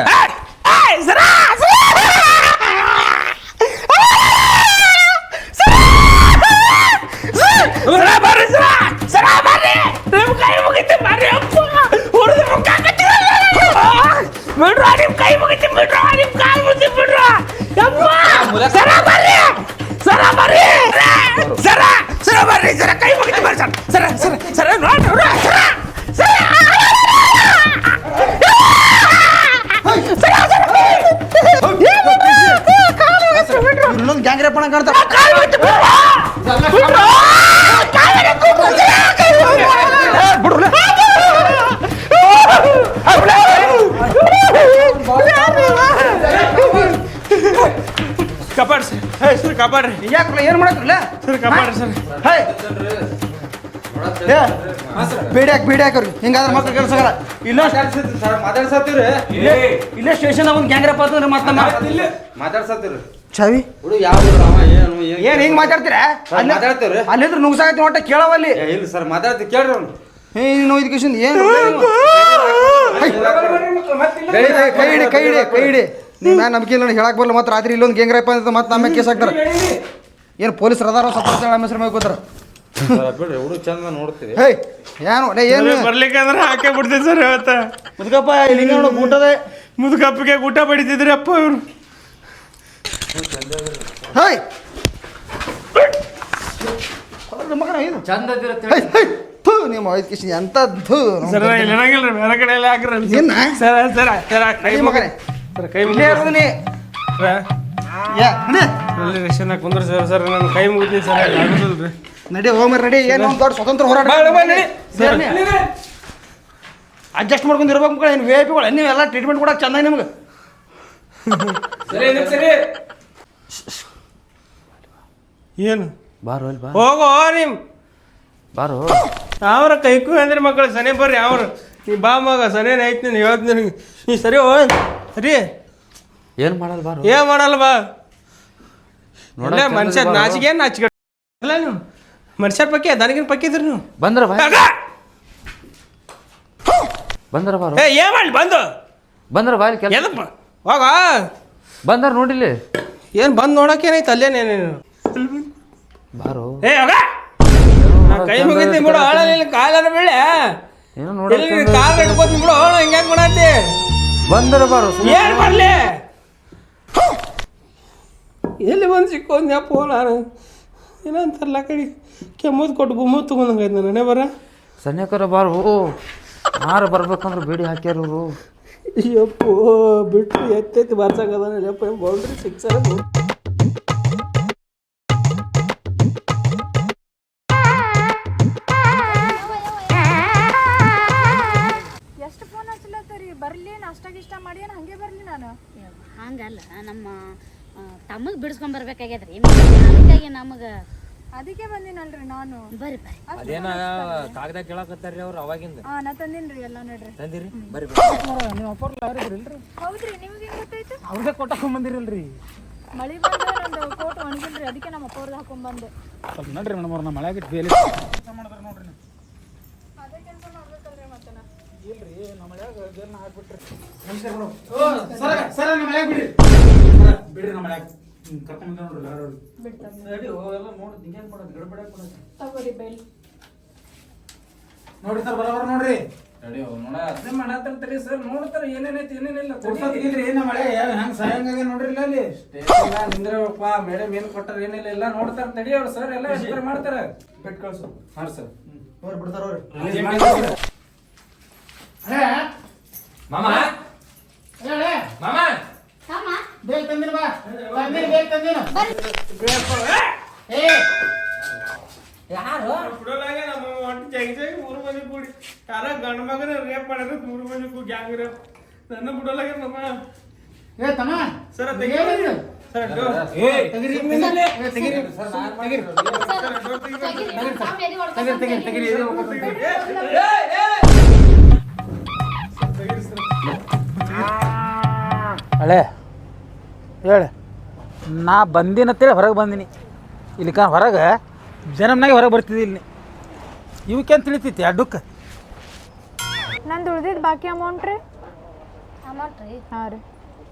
ಇನ್ನೊಂದು ಗ್ಯಾಂಗ್ ರೇಪ್ ಮಾಡಂಗ್ ಕಾಣ್ತಾರೆ ಕಾಪಾಡ್ರಿ. ಯಾಕಲ್ಲ ಏನು ಮಾಡಕ್ರಲ್ಲ ಸರ್ ಕಾಪಾಡ್ರಿ ಸರ್. ಹೇ. ಏ, ಬೇಡಿ ಅವ್ರಿ. ಹಿಂಗಾದ್ರೆ ಮಕ್ಳು ಕೆಲಸ ಆಗಲ್ಲ ಇಲ್ಲ ಮಾತಾಡ್ಸತ್ತೀವ್ರಿ. ಇಲ್ಲೇ ಇಲ್ಲೇ ಸ್ಟೇಷನ್ ಒಂದು ಗ್ಯಾಂಗ್ರಪ್ಪ ಅಂತಂದ್ರೆ ಮತ್ತೆ ಮಾತಾಡ್ಸತ್ತೀವ್ರಿ. ಚಾವಿ ಹುಡು ಯಾವ ಏನು ಏನು? ಏನ್ ಹಿಂಗ್ ಮಾತಾಡ್ತೀರಾ? ಅಲ್ಲಿ ಮಾತಾಡ್ತೀವ್ರಿ. ಅಲ್ಲಿದ್ರೆ ನುಗ್ಸಾಕತ್ತಿ ಒಟ್ಟ ಕೇಳವಲ್ಲಿ ಅಲ್ಲಿ. ಇಲ್ಲ ಸರ್ ಮಾತಾಡ್ತೀವಿ ಕೇಳ್ರಿ ಅವ್ನು. ಏ ನೀನು ಇದಕ್ಕೆ ಏನು? ಕೈ ಕೈ ಹಿಡಿ ಕೈ ಹಿಡಿ ಕೈ ಹಿಡಿ. ನೀ ಮ್ಯಾಲ ನಂಬಿಕೆ ಇಲ್ಲ ಹೇಳಕ್ ಬರಲ್ಲ ಮತ್ತೆ ರಾತ್ರಿ ಇಲ್ಲೊಂದು ಗೇಂಗ್ ರೇಪ್ ಅಂತ ಮತ್ತೆ ನಮ್ಮ ಕೇಸ್ ಹಾಕ್ತಾರೆ. ಏನು ಪೊಲೀಸ್ ರದಾರ ಸ್ವಲ್ಪ ನಮ್ಮ ಹೆಸರು ಮೇಲೆ ಕೂತಾರ. ಬಿಡ್ರಿ ಹುಡುಗ ಚಂದ ನೋಡ್ತೀವಿ. ಹೇ ಏನು ಲೇ ಏನು? ಬರ್ಲಿಕ್ಕೆ ಅಂದ್ರೆ ಹಾಕೇ ಬಿಡ್ತೀನಿ ಸರ್ ಇವತ್ತ. ಮುದುಕಪ್ಪ ಇಲ್ಲಿ ಊಟದೆ ಮುದುಕಪ್ಪಿಗೆ ಊಟ ಬಡಿತಿದ್ರಿ ಅಪ್ಪ ಇವ್ರು. ಹೇ ಮಗನ ಇದು. ಚಂದ ಥೂ ನಿಮ್ಮ ಐದು ಕಿಶನ್ ಎಂತ ಥೂ ಸರ್ ಇಲ್ಲಿ ಬೇರೆ ಕಡೆ ಎಲ್ಲ ಹಾಕ್ರಿ. ಏನ? ಸರ್ ಸರ್ ಸರ್ ಮಗನೇ. ಸರ್ ಕೈ ಇಲ್ಲೇ ಇರೋದು ನೀ ಯಾ ನಡಿ. ಕುಂದ್ರ ಸರ್ ಸರ್ ನನ್ನ ಕೈ ಮುಗಿತೀನಿ ಸರ್ ಆಗುದಿಲ್ರಿ. ನಡಿ ಹೋಗ್ರಿ ನಡಿ. ಏನು ಒಂದು ದೊಡ್ಡ ಸ್ವತಂತ್ರ ಹೋರಾಟ ಅಡ್ಜಸ್ಟ್ ಮಾಡ್ಕೊಂಡು ಇರ್ಬೇಕು ಮಕ್ಕಳು ಏನು ವಿ ಐ ಪಿಗಳು ನೀವೆಲ್ಲ ಟ್ರೀಟ್ಮೆಂಟ್ ಕೊಡಕ್ಕೆ ಚೆನ್ನಾಗಿ ನಿಮ್ಗೆ. ಸರಿ ಸರಿ. ಏನು? ಬಾರೋ ಅಲ್ಲಿ ಬಾ. ಹೋಗೋ ನಿಮ್. ಬಾರೋ. ಅವ್ರ ಕೈಕು ಅಂದ್ರೆ ಮಕ್ಕಳು ಸನೆ ಬರ್ರಿ ಅವ್ರು ನೀ ಬಾ ಮಗ ಸನೇನ ಐತಿ ನೀನು ಹೇಳ್ತೀನಿ ನೀ ಸರಿ ಓ ಸರಿ ಏನು ಮಾಡಲ್ಲ ಬಾ ಏನ್ ಮಾಡಲ್ಲ ಬಾ. ಚಂದ ಮನುಷ್ಯ ನಾಚಿಗೆ. ನಾಚಿಗೆ ಅಲ್ಲ ನೀವು ಮನುಷ್ಯರ ಪಕ್ಕೆ ದನಗಿನ ಪಕ್ಕೆ ಇದ್ರಿ ನೀವು ಬಂದ್ರ ಬಾ. ಬಂದ್ರ ಬಾರೋ. ಏ ಏನ್ ಮಾಡ್ಲಿ? ಬಂದು. ಬಂದ್ರ ಬಾ ಇಲ್ಲಿ ಕೆಲ್ಸ. ಎಲ್ಲಪ್ಪ ಹೋಗ. ಬಂದ್ರ ನೋಡಿಲ್ಲಿ ಏನ್ ಬಂದ್ ನೋಡಕ್ ಅಲ್ಲೇನೇ ನೀನು? ಬಾರೋ. ಏ ಹೋಗ. ಕೈ ಮುಗಿತೀನಿ ಬಿಡು ಆಳಲ್ಲಿ ಕಾಲರ ಬೆಳೆ ಏನೋ ನೋಡಿ ಕಾಲ್ ಇಟ್ಕೋತೀನಿ ಬಿಡು ಅವಳು ಹಿಂಗ್ಯಾಕ್ ಮಾಡತ್ತಿ ಬಂದ್ರ ಬಾರೋ ಏನ್ ಮಾಡ್ಲಿ ಎಲ್ಲಿ ಬಂದು ಸಿಕ್ಕೋದ್ನ್ಯಾ ಫೋನ್ ಏನಂತಾರಲ್ಲ ಕಡೆ ಕೆಮ್ಮದ್ ಕೊಟ್ಟು ಗುಮ್ಮದ್ ತಗೊಂಡಂಗೈತೆ ನನ್ನ ಹಣೆ ಬರ. ಸನ್ಯಕರ ಬಾರೋ. ಯಾರು ಬರ್ಬೇಕಂದ್ರೆ ಬೇಡಿ ಹಾಕ್ಯಾರ. ಇವ್ರು ಯಪ್ಪೋ ಬಿಟ್ಟು ಎತ್ತೆತ್ತಿ ಬರ್ಸಂಗದ ಬೌಂಡ್ರಿ ಸಿಕ್ಸರ ನಾಷ್ಟ ಮಾಡಿ ಏನು ಹಂಗೆ ಬರ್ಲಿ ನಾನು? ಹಂಗಲ್ಲ ನಮ್ಮ ತಮ್ಮಗ್ ಬಿಡಿಸ್ಕೊಂಡ್ ಬರ್ಬೇಕಾಗ್ಯದ್ರಿ. ಅದಕ್ಕಾಗಿ ನಮಗ ಅದಕ್ಕೆ ಬಂದಿನಲ್ರಿ ನಾನು. ಬರ್ರಿ ಬರ್ರಿ. ಅದೇನ ಕಾಗದ ಕೇಳಕತ್ತಾರ್ರಿ ಅವ್ರು ಅವಾಗಿಂದ? ಹಾ ನಾ ತಂದಿನ್ರಿ ಎಲ್ಲ ನೋಡ್ರಿ. ತಂದಿರಿ? ಬರ್ರಿ ನೀವು ಅಪ್ಪ ಇಲ್ರಿ ಹೌದ್ರಿ ನಿಮ್ಗೆ ಹೆಂಗ್ ಗೊತ್ತಾಯ್ತು? ಅವ್ರಿಗೆ ಕೊಟ್ಟಾಕೊಂಡ್ ಬಂದಿರಲ್ರಿ. ಮಳಿ ಬಂದ ನಂದು ಕೋಟ್ ಒಣಗಿಲ್ರಿ ಅದಕ್ಕೆ ನಮ್ಮ ಅಪ್ಪವ್ರದ್ದು ಹಾಕೊಂಡ್ ಬಂದೆ. ಸ್ವಲ್ಪ ನೋಡ್ರಿ ಮೇಡಮ್ ಅವ್ರನ್ನ ನಮ್ಮ ಮಳೆಯಾಗಿಟ್ಟು ಬೇಲಿ. ಮಾಡಿದ್ರೆ ನೋಡ್ರಿ ನೀವು ಅದೇ ಕೆಲಸ ಮಾಡ್ಬೇಕಲ್ರಿ ಮತ್ತೆ ನಾ ಇಲ್ರಿ ನಮ್ಮ ಹಾಕ್ಬಿಟ್ರಿ ನಮಸ್ಕಾರ ಮೇಡಮ್ ಸರ ಸರ ನಮ್ಮ ಮಳೆಯಾಗ ಬಿಡ್ರಿ. ಸರ, ಬಿಡ್ರಿ ನಮ್ಮ ಮಳೆಯಾಗ ಕರ್ಕೊಂಡ್ ನೋಡ್ರಿ ಯಾರು ನಡಿ ಹೋಗೆಲ್ಲ ನೋಡಿ ಹಿಂಗೇನ್ ಮಾಡೋದು ಗಡಬಡ ಮಾಡೋದು ತಗೋರಿ ಬೇಲ್ ನೋಡ್ರಿ ಸರ್ ಬರೋಬರ ನೋಡ್ರಿ. ತಡಿ ಅವ್ರು ನೋಡ. ಅದೇ ಮಾಡತ್ತಂತರಿ ಸರ್ ನೋಡ್ತಾರ ಏನೇನೈತಿ ಏನೇನಿಲ್ಲ ಕೊಡ್ಸೋದಿಲ್ರಿ ಏನ ಮಳೆ ಹೆಂಗ್ ಸಹಾಯಂಗಾಗ ನೋಡ್ರಿ ಇಲ್ಲ ಅಲ್ಲಿ. ನಿಂದ್ರಪ್ಪ ಮೇಡಮ್ ಏನ್ ಕೊಟ್ಟಾರ ಏನಿಲ್ಲ ಎಲ್ಲ ನೋಡ್ತಾರ ತಡಿ ಅವ್ರು ಸರ್ ಎಲ್ಲ ಮಾಡ್ತಾರ. ಬಿಟ್ ಕಳ್ಸು. ಹಾಂ ಸರ್. ಅವ್ರು ಬಿಡ್ತಾರ ಅವ್ರು. ಮಾಮ ಮಾಮ ಬೇಗ ತಂದಿನ ಬಾ ತಂದಿನ ಬೇಗ ತಂದಿನ ಯಾರು ಬಿಡೋಲಾಗೆ ನಮ್ಮ ಹೊಟ್ಟೆ ಜಗ್ ಜಗ್ ಮೂರು ಮಂದಿ ಕೂಡಿ ಯಾರ ಗಂಡ ಮಗನ ರೇಪ್ ಮಾಡಿದ್ರೆ ಮೂರು ಮಂದಿ ಕೂಡಿ ಗ್ಯಾಂಗ್ ರೇಪ್ ನನ್ನ ಬಿಡೋಲಾಗೆ ನಮ್ಮ ಏ ತಮ್ಮ ಸರ ಏನಿದು? ಸರ್ ತೆಗಿರಿ ಏ, ತೆಗಿರಿ ಸರ್, ನಾನ್ ತೆಗಿರಿ. ತೆಗಿರಿ ತೆಗಿರಿ ತೆಗಿರಿ ಇದು ಹೋಗ್ಬೇಕು, ಹಳೆ ಹೇಳಿ. ನಾ ಬಂದಿನತ್ತೇಳಿ ಹೊರಗೆ ಬಂದಿನಿ. ಇಲ್ಲಿ ಕಾ ಹೊರಗೆ ಜನಮ್ನಾಗೆ ಹೊರಗೆ ಬರ್ತಿದ್ದಿ ಇಲ್ಲಿ. ಇವಕ್ಕೆ ಅಂತ ತಿಳಿತೈತಿ ಅಡ್ಡಕ್ಕೆ ನಂದು ಉಳಿದಿದ್ದು ಬಾಕಿ ಅಮೌಂಟ್ ರೀ. ಅಮೌಂಟ್ ರೀ? ಹಾಂ ರೀ.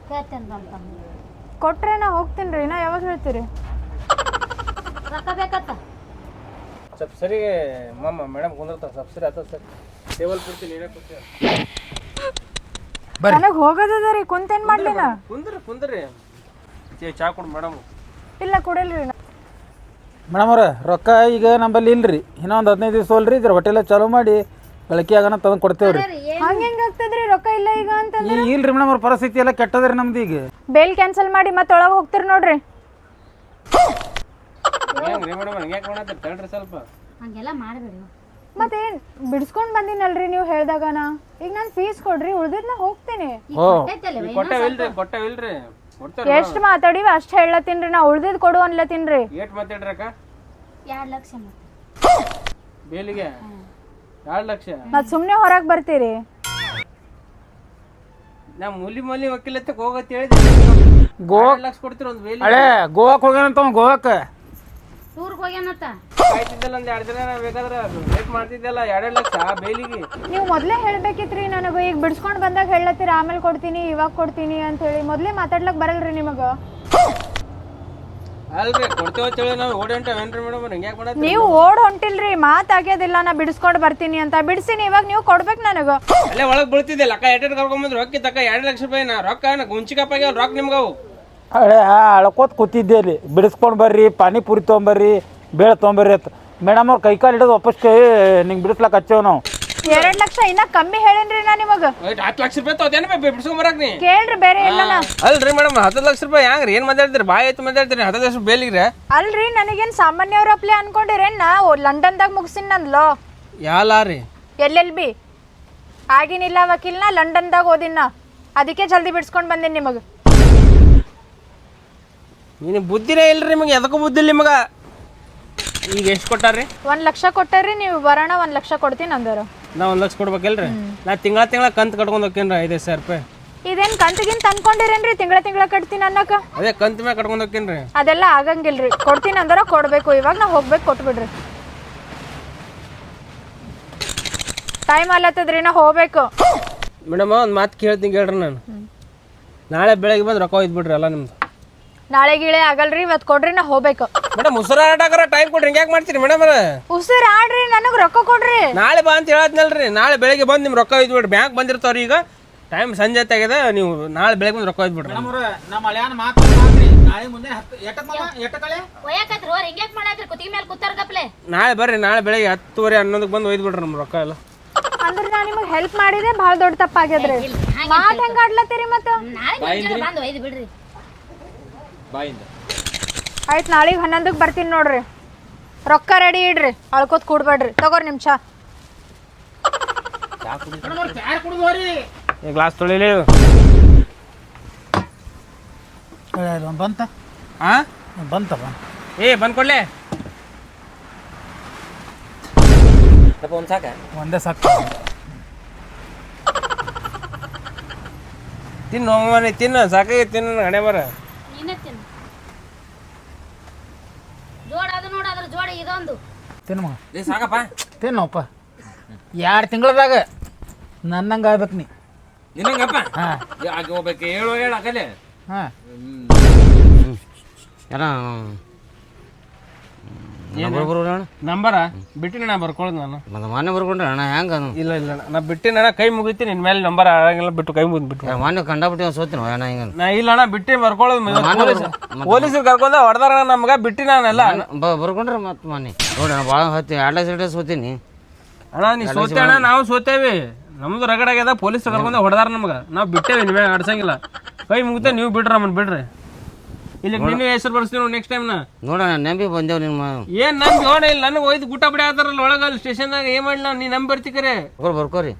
ಕೇಳ್ತೇನೆ ನಮ್ಮ ತಮ್ಮ ಕೊಟ್ರೆ ನಾ ಹೋಗ್ತೀನಿ ರೀ ನಾ ಯಾವಾಗ ಹೇಳ್ತೀರಿ? ರೊಕ್ಕ ಬೇಕತ್ತ? ಸ್ವಲ್ಪ ಸರಿ ಮಮ್ಮ ಮೇಡಮ್ ಕುಂದ್ರತ ಸಬ್ಸರಿ ಸರಿ ಆತ ಸರ್. ಟೇಬಲ್ ಕೊಡ್ತೀನಿ ನೀನೇ ಕೊಡ್ತೀನಿ ನನಗೆ ಹೋಗೋದದ ರೀ ಕುಂತೇನ್ ಮಾಡ್ಲಿ ನಾ? ಕುಂದ್ರಿ ಕುಂದ್ರಿ. ಚೇ ಚಾ ಕೊಡು ಮೇಡಮ್. ಇಲ್ಲ ಕೊಡಲ್ರಿ ನಾ. ಮೇಡಮ್ ಅವ್ರ ರೊಕ್ಕ ಈಗ ನಂಬಲ್ಲಿ ಇಲ್ರಿ. ಇನ್ನೊಂದು ಹದಿನೈದು ದಿವಸ ಅಲ್ರಿ ಇದ್ರ ಹೋಟೆಲ್ ಚಾಲೂ ಮಾಡಿ ಬೆಳಕಿ ಆಗೋಣ ತಂದು ಕೊಡ್ತೇವ್ರಿ. ಹಂಗ ಹೆಂಗ್ ಆಗ್ತದ್ರಿ? ರೊಕ್ಕ ಇಲ್ಲ ಈಗ ಅಂತ ಈಗ ಇಲ್ರಿ ಮೇಡಮ್ ಅವ್ರ ಪರಿಸ್ಥಿತಿ ಎಲ್ಲ ಕೆಟ್ಟದ್ರಿ ನಮ್ದು ಈಗ. ಬೇಲ್ ಕ್ಯಾನ್ಸಲ್ ಮಾಡಿ ಮತ್ತೆ ಒಳಗೆ ಹೋಗ್ತೀರಿ ನೋಡ್ರಿ. ಮೇಡಮ್ ಹಂಗೆ ತಡ್ರಿ ಸ್ವಲ್ಪ. ಹಂಗೆಲ್ಲ ಮಾಡಬೇಡಿ. ಮತ್ತೇನ್ ಬಿಡಿಸ್ಕೊಂಡ್ ಬಂದಿನಲ್ರಿ ನೀವು ಹೇಳ್ದಾಗನ? ಈಗ ನಾನು ಫೀಸ್ ಕೊಡ್ರಿ ಉಳ್ದಿದ್ ನಾ ಹೋಗ್ತೀನಿ ಕೊಟ್ಟವಿಲ್ರಿ ಎಷ್ಟ್ ಮಾತಾಡಿವಿ ಅಷ್ಟ್ ಹೇಳತ್ತೀನ್ರಿ ನಾ ಉಳ್ದಿದ್ ಕೊಡು ಅನ್ಲತ್ತೀನ್ರಿ. ಏಟ್ ಮಾತಾಡ್ರಿ ಅಕ್ಕ? ಎರಡು ಲಕ್ಷ ಮತ್ತೆ ಬೇಲಿಗೆ? ಎರಡ್ ಲಕ್ಷ? ಮತ್ ಸುಮ್ನೆ ಹೊರಗ್ ಬರ್ತೀರಿ. ನಾ ಮೂಲಿ ಮೂಲಿ ವಕೀಲತ್ತಕ್ಕೆ ಹೋಗತ್ತೆ ಹೇಳಿದ್ರಿ ಗೋವಾ ಲಕ್ಷ ಕೊಡ್ತೀರ ಒಂದು ಬೇಲಿ ಹಳೆ ಗೋವಾಕ್ ಹೋಗ್ಯಾನಂತ ಗೋವಾಕ್? ಗೋವಾಕ್ಕೆ ಟೂರ್ಗೆ ಹೋಗ್ಯಾನತ್ತ ಆಯ್ತಿದ್ದಲ್ಲ ಒಂದ್ ಎರಡ್ ದಿನ ಬೇಕಾದ್ರೆ ವೇಟ್ ಮಾಡ್ತಿದ್ದಲ್ಲ ಎರಡೆರಡು ಲಕ್ಷ ಬೇಲಿಗೆ. ನೀವು ಮೊದ್ಲೇ ಹೇಳ್ಬೇಕಿತ್ರಿ ನನಗ ಈಗ ಬಿಡ್ಸ್ಕೊಂಡ್ ಬಂದಾಗ ಹೇಳತ್ತೀರಿ ಆಮೇಲೆ ಕೊಡ್ತೀನಿ ಇವಾಗ ಕೊಡ್ತೀನಿ ಅಂತ ಹೇಳಿ ಮೊದ್ಲೇ ಮಾತಾಡ್ಲಕ್ ಬರಲ್ರಿ ನಿಮಗ? ಅಲ್ರಿ ಕೊಡ್ತೇವೆ ಅಂತ ಹೇಳಿ ನಾವು ಓಡಿ ಹೊಂಟೇವೇನ್ರಿ ಮೇಡಮ್ ಹಿಂಗೆ ಯಾಕೆ ಮಾಡತ್ತೀರಿ ನೀವು ಓಡ್ ಹೊಂಟಿಲ್ರಿ ಮಾತಾಗ್ಯೋದಿಲ್ಲ ನಾ ಬಿಡಿಸ್ಕೊಂಡ್ ಬರ್ತೀನಿ ಅಂತ. ಬಿಡಿಸಿನಿ ಇವಾಗ ನೀವು ಕೊಡ್ಬೇಕು ನನಗ. ಅಲ್ಲೇ ಒಳಗೆ ಬೀಳ್ತಿದ್ದೆ ಲಕ್ಕ ಎಟ್ ಕರ್ಕೊಂಬಂದ್ರು ರೊಕ್ಕ ತಕ್ಕ ಎರಡು ಲಕ್ಷ ರೂಪಾಯಿ ನಾ ರೊಕ್ಕ ನಾ ಗುಂಚಿಕಪ್ಪ ಆಗ್ಯಾವ ರೊಕ್ಕ ನಿಮ್ಗೆ ಅವು ಹಳೆ ಅಳ್ಕೋತ ಕೂತಿದ್ದೆ ಅಲ್ಲಿ. ಬಿಡಿಸ್ಕೊಂಡು ಬರ್ರಿ ಪಾನಿಪುರಿ ತೊಗೊಂಬರ್ರಿ ಬೇಳೆ ತೊಗೊಂಬರ್ರಿ ಅಂತ. ಮೇಡಮ್ ಅವ್ರು ಕೈ ಕಾಲು ಹಿಡಿದು ವಾಪಸ್ ಕೈ ನಿಂಗೆ ಬಿಡಿಸ್ಲಕ್ಕೆ ಹಚ್ಚೇವ್ ನಾವು. ಎರಡ್ ಲಕ್ಷ ಇನ್ನ ಕಮ್ಮಿ ಹೇಳೇನ್ರಿ ನಾ ನಿಮಗ. ಹತ್ತು ಲಕ್ಷ ರೂಪಾಯಿ ತಗೋತೇನೆ ಬಿಡ್ಸ್ಕೊಂಬರಕ್ ನೀ? ಕೇಳ್ರಿ ಬೇರೆ ಎಲ್ಲನ ಅಲ್ರಿ ಮೇಡಮ್ ಹತ್ತು ಲಕ್ಷ ರೂಪಾಯಿ ಹೆಂಗ್ರಿ ಏನು ಮಾತಾಡ್ತೀರಿ? ಬಾಯ್ ಆಯ್ತು ಮಾತಾಡ್ತೀರಿ ಹತ್ತು ಲಕ್ಷ ಬೇಲಿಗ್ರೆ? ಅಲ್ರಿ ನನಗೇನ್ ಸಾಮಾನ್ಯವ್ರ ಅಪ್ಲೆ ಅನ್ಕೊಂಡಿರೇನ್? ನಾ ಲಂಡನ್ದಾಗ ಮುಗಿಸಿನ ನಂದ್ಲೋ ಯಾಲ ರೀ? ಎಲ್ಲೆಲ್ ಬಿ? ಆಗಿನಿಲ್ಲ ವಕೀಲ್ನ ಲಂಡನ್ದಾಗ ಓದಿನ ಅದಕ್ಕೆ ಜಲ್ದಿ ಬಿಡ್ಸ್ಕೊಂಡ್ ಬಂದಿನಿ ನಿಮಗ. ನೀನು ಬುದ್ಧಿನೇ ಇಲ್ರಿ ನಿಮಗೆ. ಎದಕ್ಕೂ ಬುದ್ಧಿ ಇಲ್ಲ ನಿಮಗೆ? ಈಗ ಎಷ್ಟು ಕೊಟ್ಟಾರ್ರಿ? ಒಂದ್ ಲಕ್ಷ ಕೊಟ್ಟಾರ್ರಿ ನೀವು ಬರೋಣ ಒಂದ್ ಲಕ್ಷ ಕೊಡ್ತೀನಿ ಅಂದರು. ನಾ ಒಂದು ಲಕ್ಷ ಕೊಡ್ಬೇಕಲ್ರಿ? ನಾ ತಿಂಗಳ ತಿಂಗಳ ಕಂತು ಕಟ್ಕೊಂಡು ಹೋಗ್ತೀನಿ ಐದೈದು ಸಾವಿರ ರೂಪಾಯಿ. ಇದೇನ್ ಕಂತಿಗಿಂತ ಅನ್ಕೊಂಡಿರೇನ್ರಿ? ತಿಂಗಳ ತಿಂಗಳ ಕಟ್ತೀನಿ ಅನ್ನಕ? ಅದೇ ಕಂತು ಮ್ಯಾಗ ಕಟ್ಕೊಂಡು ಹೋಗ್ತೀನಿ ರೀ ಅದೆಲ್ಲ ಆಗಂಗಿಲ್ರಿ. ಕೊಡ್ತೀನಿ ಅಂದ್ರೆ ಕೊಡ್ಬೇಕು. ಇವಾಗ ನಾ ಹೋಗ್ಬೇಕು ಕೊಟ್ಬಿಡ್ರಿ. ಟೈಮ್ ಅಲ್ಲತ್ತದ್ರಿ ನಾ ಹೋಗ್ಬೇಕು. ಮೇಡಮ್ ಒಂದು ಮಾತು ಕೇಳ್ತೀನಿ ಕೇಳ್ರಿ ನಾನು. ನಾಳೆ ಬೆಳಗ್ಗೆ ಬಂದು ರೊಕ್ಕ ಒಯ್ದು ಬಿಡ್ರಿ ಎಲ್ಲ ನಿಮ್ದು. ನಾಳೆ ಗೀಳೆ ಆಗಲ್ರಿ ಇವತ್ತು ಕೊಡ್ರಿ ನಾ ಹೋಗ್ಬೇಕು. ಮೇಡಮ್ ಉಸಿರಾಡಕರ ಟೈಮ್ ಕೊಡ್ರಿ ಹಿಂಗೆ ಯಾಕೆ ಮಾಡ್ತೀರಿ ಮೇಡಮ್ ಉಸಿರು ಆಡ್ರಿ ನನಗೆ ರೊಕ್ಕ ಕೊಡ್ರಿ. ನಾಳೆ ಬಾ ಅಂತ ಹೇಳತ್ನಲ್ರಿ ನಾಳೆ ಬೆಳಗ್ಗೆ ಬಂದು ನಿಮ್ಮ ರೊಕ್ಕ ಇದ್ಬಿಡ್ರಿ ಬಿಡ್ರಿ ಬ್ಯಾಂಕ್ ಬಂದಿರ್ತಾವ್ರಿ ಈಗ. ಟೈಮ್ ಸಂಜೆ ತೆಗೆದ ನೀವು ನಾಳೆ ಬೆಳಗ್ಗೆ ಬಂದು ರೊಕ್ಕ ಒಯ್ದು ಬಿಡ್ರಿ ಮೇಡಮ್ ಅವ್ರ ನಮ್ಮ ಅಳಿಯನ ಮಾತು ನಾಳೆ ಮುಂದೆ ಹತ್ತು ಎಟ್ಟಕ್ಕೆ ಮಾಮ ಎಟ್ಟಕಳೆ ಒಯ್ಯಾಕತ್ರಿ ಓರ್ ಹಿಂಗ್ಯಾಕ್ ಮಾಡಾತ್ರಿ ಕುತ್ತಿಗೆ ಮೇಲೆ ಕೂತಾರ ಗಪ್ಲೆ ನಾಳೆ ಬರ್ರಿ ನಾಳೆ ಬೆಳಗ್ಗೆ ಹತ್ತುವರೆ ಹನ್ನೊಂದಕ್ಕೆ ಬಂದು ಒಯ್ದು ಬಿಡ್ರಿ ನಮ್ಮ ರೊಕ್ಕ ಎಲ್ಲ. ಅಂದ್ರೆ ನಾ ನಿಮಗೆ ಹೆಲ್ಪ್ ಮಾಡಿದೆ ಭಾಳ ದೊಡ್ಡ ತಪ್ಪಾಗ್ಯದ್ರಿ. ಮಾತ್ ಹೆಂಗ್ ಆಡ್ಲತ್ತೀರಿ ಮತ್ತೆ? ನಾಳೆ ಬಂದು ಒಯ್ದು ಬಿಡ್ರಿ. ಬಾಯಿಂದ. ಆಯ್ತು ನಾಳೆಗೆ ಹನ್ನೊಂದಕ್ಕೆ ಬರ್ತೀನಿ ನೋಡ್ರಿ. ರೊಕ್ಕ ರೆಡಿ ಇಡ್ರಿ. ಅಳ್ಕೋತ್ ಕೂಡ್ಬೇಡ್ರಿ. ತಗೋರಿ ನಿಮಿಷ ಚಾ. ಗ್ಲಾಸ್ ತೊಳಿಲಿ. ಬಂತ? ಆ? ಬಂತಪ್ಪ ಏ ಬಂದ್ ಕೊಡ್ಲೆ. ಒಂದೇ ಸಾಕು? ತಿನ್ನು ಮನೆ ತಿನ್ನು ಸಾಕಾಗಿ ತಿನ್ನ ಹಣೆ ಬರ. ನೀನೇ ತಿನ್ನು. ಜೋಡ ಅದು ನೋಡು ಅದ್ರ ಜೋಡ ಇದೊಂದು. ತಿನ್ನು ಮಗ. ಏ ಸಾಕಪ್ಪ. ತಿನ್ನಪ್ಪ. ಎರಡು ತಿಂಗಳದಾಗ ನನ್ನಂಗೆ ಆಗ್ಬೇಕು ನೀ. ನಿನ್ನಂಗಪ್ಪ? ಹಾಂ. ಆಕೆ ಹೋಗ್ಬೇಕು? ಹೇಳು ಹೇಳು ಅಕಲೆ ಹಾಂ. ನಂಬರ ಬಿಟ್ಟಿನ ನಾ ಬರ್ಕೊಳ್ಳೋದು ನಾನು. ಮತ್ತೆ ಮೊನ್ನೆ ಬರ್ಕೊಂಡ್ರೆ ಅಣ್ಣ ಹೆಂಗ ಇಲ್ಲ ಇಲ್ಲ ಅಣ್ಣ. ನಾ ಬಿಟ್ಟಿನ ಅಣ್ಣ ಕೈ ಮುಗಿತಿ ನಿನ್ ಮೇಲೆ ನಂಬರ್ ಆಗಂಗಿಲ್ಲ ಬಿಟ್ಟು ಕೈ ಮುಗಿದ್ ಬಿಟ್ಟು ಮೊನ್ನೆ ಕಂಡಾಬಿಟ್ಟು ಸೋತೀನಿ ಅಣ್ಣ ಹಿಂಗ ನಾ ಇಲ್ಲ ಅಣ್ಣ ಬಿಟ್ಟಿ ಬರ್ಕೊಳ್ಳೋದು ಪೊಲೀಸರು ಕರ್ಕೊಂಡ ಹೊಡೆದಾರ ನಮ್ಗ ಬಿಟ್ಟಿ ನಾನೆಲ್ಲ ಬರ್ಕೊಂಡ್ರೆ ಮತ್ತೆ ಮೊನ್ನೆ ನೋಡಿ ಅಣ್ಣ ಭಾಳ ಹತ್ತಿ ಎರಡು ಸೈಡ್ ಸೋತೀನಿ. ಅಣ್ಣ ನೀ ಸೋತೆ ಅಣ್ಣ ನಾವು ಸೋತೇವಿ. ನಮ್ದು ರಗಡ್ ಆಗ್ಯದ ಪೊಲೀಸ್ ಕರ್ಕೊಂಡ ಹೊಡೆದಾರ ನಮ್ಗ. ನಾವು ಬಿಟ್ಟೇವಿ ನೀವೇ ಆಡ್ಸಂಗಿಲ್ಲ ಕೈ ಮುಗಿತ ನೀವು ಬಿಡ್ರಿ ನಮ್ಮನ್ ಬಿಡ್ರಿ. ಇಲ್ಲಿ ನಿನ್ನ ಹೆಸರು ಬರ್ಸ್ತೀನಿ ನೋಡಿ ನೆಕ್ಸ್ಟ್ ಟೈಮ್ ನಾ. ನೋಡೋಣ ನಂಬಿ ಬಂದೇವ್ ನಿಮ್ಮ ಏನ್ ನಂಬಿ ಹೋಣ ಇಲ್ಲ ನನಗೆ ಒಯ್ದು ಗುಟ್ಟ ಬಿಡಿ ಆತಾರಲ್ಲ ಒಳಗಲ್ಲಿ ಸ್ಟೇಷನ್ದಾಗ ಏನ್ ಮಾಡ್ಲ ನೀ ನಂಬಿ ಬರ್ತಿಕರೆ ಬರ್ಕೊ ಬರ್ಕೋರಿ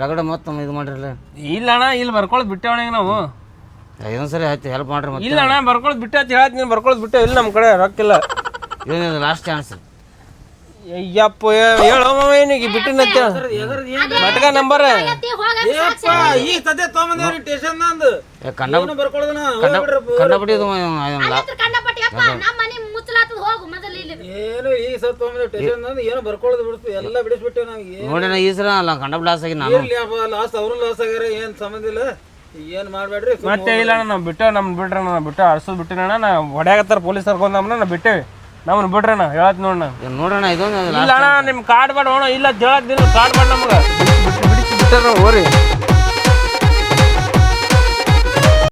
ರಗಡ ಮತ್ತೆ ಇದು ಮಾಡಿರಲ್ಲ. ಇಲ್ಲ ಅಣ್ಣ ಇಲ್ಲಿ ಬರ್ಕೊಳ್ಳೋದು ಬಿಟ್ಟೇವಣ ನಾವು. ಇನ್ನೊಂದು ಸರಿ ಆಯ್ತು ಹೆಲ್ಪ್ ಮಾಡ್ರಿ ಮತ್ತೆ. ಇಲ್ಲ ಅಣ್ಣ ಬರ್ಕೊಳ್ಳೋದು ಬಿಟ್ಟೆ ಅಂತ ಹೇಳತ್ ನೀನು ಬರ್ಕೊಳ್ಳೋದು ಬಿಟ್ಟೆ. ಇಲ್ಲ ನಮ್ಮ ಕಡೆ ರೊಕ್ಕಿಲ್ಲ ಇದೊಂದು ಲಾಸ್ಟ್ ಚಾನ್ಸ್ ಅಯ್ಯಪ್ಪ ಹೇಳೋ ಮಾವ ಏನಿಗೆ ಬಿಟ್ಟಿನತ್ತ ಮಟ್ಕ ನಂಬರ್. ಈಗ ಸದ್ಯ ತೊಗೊಂಬಂದೇವ್ರಿ ಟೇಷನ್ ಮುಚ್ಚಲಾತದ ಹೋಗು ಮೊದಲು ಇಲ್ಲಿ ಏನು ಈಗ ಸತ್ ತೊಗೊಂಬಂದೇವ್ ಸ್ಟೇಷನ್ ಅಂದು ಏನು ಬರ್ಕೊಳ್ಳೋದು ಬಿಡ್ತು ಎಲ್ಲ ಬಿಡಿಸ್ಬಿಟ್ಟೇವ್ ನಾವು ಏನು? ನೋಡಿ ಈ ಸರ ಅಲ್ಲ ಕಂಡ ಲಾಸ್ ಆಗಿ ನಾನು. ಲಾಸ್ ಅವರು ಲಾಸ್ ಆಗ್ಯಾರ ಏನ್ ಸಂಬಂಧ ಇಲ್ಲ. ಏನ್ ಮಾಡ್ಬೇಡ್ರಿ ಮತ್ತೆ ಇಲ್ಲ ನಾವು ಬಿಟ್ಟೆ ನಮ್ ಬಿಟ್ರ ಬಿಟ್ಟ ಅರ್ಸೋದು ಬಿಟ್ಟಿನ ನಾ ಹೊಡ್ಯಾಕತ್ತಾರ ಪೊಲೀಸ್ ಕರ್ಕೊಂಡ್ ನಾ ಬಿಟ್ಟೇವಿ. ನಮ್ಮನ್ನ ಬಿಡ್ರಣ ಹೇಳತ್ ನೋಡಣ ನೋಡೋಣ ಇದೊಂದು ಇಲ್ಲ ಅಣ್ಣ ನಿಮ್ ಕಾರ್ಡ್ ಬೇಡ ಅಣ್ಣ ಇಲ್ಲ ಹೇಳತ್ ಕಾರ್ಡ್ ಬೇಡ ನಮ್ಗೆ ಬಿಟ್ಟಾರ ಹೋರಿ